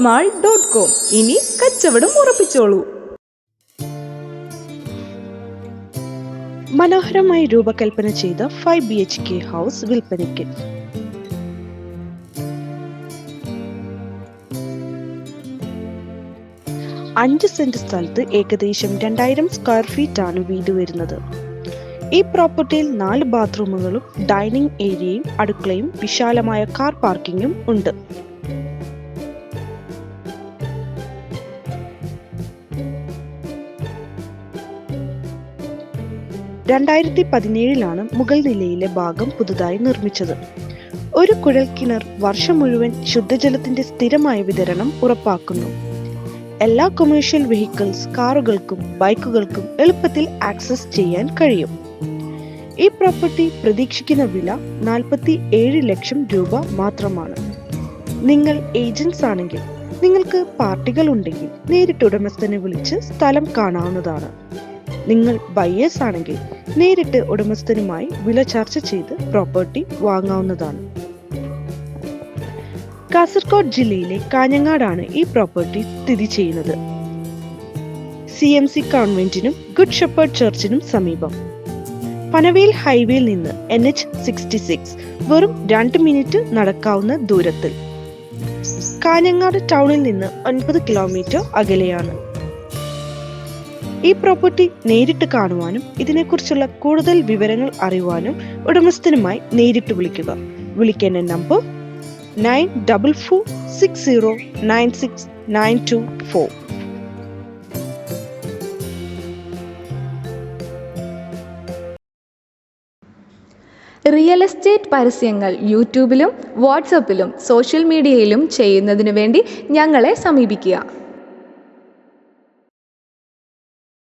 Mall dot com. ഇനി കച്ചവടം ഉറപ്പിച്ചോളൂ. മനോഹരമായി രൂപകൽപ്പന ചെയ്ത five B H K house വിൽപ്പനയ്ക്ക്. അഞ്ച് സെന്റ് സ്ഥലത്ത് ഏകദേശം രണ്ടായിരം സ്ക്വയർ ഫീറ്റ് ആണ് വീട് വരുന്നത്. ഈ പ്രോപ്പർട്ടിയിൽ നാല് ബാത്റൂമുകളും ഡൈനിങ് ഏരിയയും അടുക്കളയും വിശാലമായ കാർ പാർക്കിങ്ങും ഉണ്ട്. രണ്ടായിരത്തി പതിനേഴിലാണ് മുഗൾ നിലയിലെ ഭാഗം പുതുതായി നിർമ്മിച്ചത്. ഒരു കുഴൽ കിണർ വർഷം മുഴുവൻ ശുദ്ധജലത്തിന്റെ സ്ഥിരമായ വിതരണം ഉറപ്പാക്കുന്നു. എല്ലാ കൊമേഴ്ഷ്യൽ വെഹിക്കിൾസ് കാറുകൾക്കും ബൈക്കുകൾക്കും എളുപ്പത്തിൽ ആക്സസ് ചെയ്യാൻ കഴിയും. ഈ പ്രോപ്പർട്ടി പ്രതീക്ഷിക്കുന്ന വില നാൽപ്പത്തി ഏഴ് ലക്ഷം രൂപ മാത്രമാണ്. നിങ്ങൾ ഏജൻസ് ആണെങ്കിൽ നിങ്ങൾക്ക് പാർട്ടികൾ ഉണ്ടെങ്കിൽ നേരിട്ട് ഉടമസ്ഥനെ വിളിച്ച് സ്ഥലം കാണാവുന്നതാണ്. നിങ്ങൾ ബയേഴ്സ് ആണെങ്കിൽ നേരിട്ട് ഉടമസ്ഥനുമായി വില ചർച്ച ചെയ്ത് പ്രോപ്പർട്ടി വാങ്ങാവുന്നതാണ്. കാസർഗോഡ് ജില്ലയിലെ കാഞ്ഞങ്ങാടാണ് ഈ പ്രോപ്പർട്ടി സ്ഥിതി ചെയ്യുന്നത്. സി എം സി കോൺവെന്റിനും ഗുഡ് ഷെപ്പേർഡ് ചർച്ചിനും സമീപം. പനവേൽ ഹൈവേയിൽ നിന്ന് എൻ എച്ച് സിക്സ്റ്റി സിക്സ് വെറും രണ്ട് മിനിറ്റ് നടക്കാവുന്ന ദൂരത്തിൽ. കാഞ്ഞങ്ങാട് ടൗണിൽ നിന്ന് ഒൻപത് കിലോമീറ്റർ അകലെയാണ്. ഈ പ്രോപ്പർട്ടി നേരിട്ട് കാണുവാനും ഇതിനെക്കുറിച്ചുള്ള കൂടുതൽ വിവരങ്ങൾ അറിയുവാനും ഉടമസ്ഥനുമായി നേരിട്ട് വിളിക്കുക. വിളിക്കേണ്ട number nine double four six zero nine six nine two four real estate പരസ്യങ്ങൾ യൂട്യൂബിലും വാട്സപ്പിലും സോഷ്യൽ മീഡിയയിലും ചെയ്യുന്നതിനു വേണ്ടി ഞങ്ങളെ സമീപിക്കുക.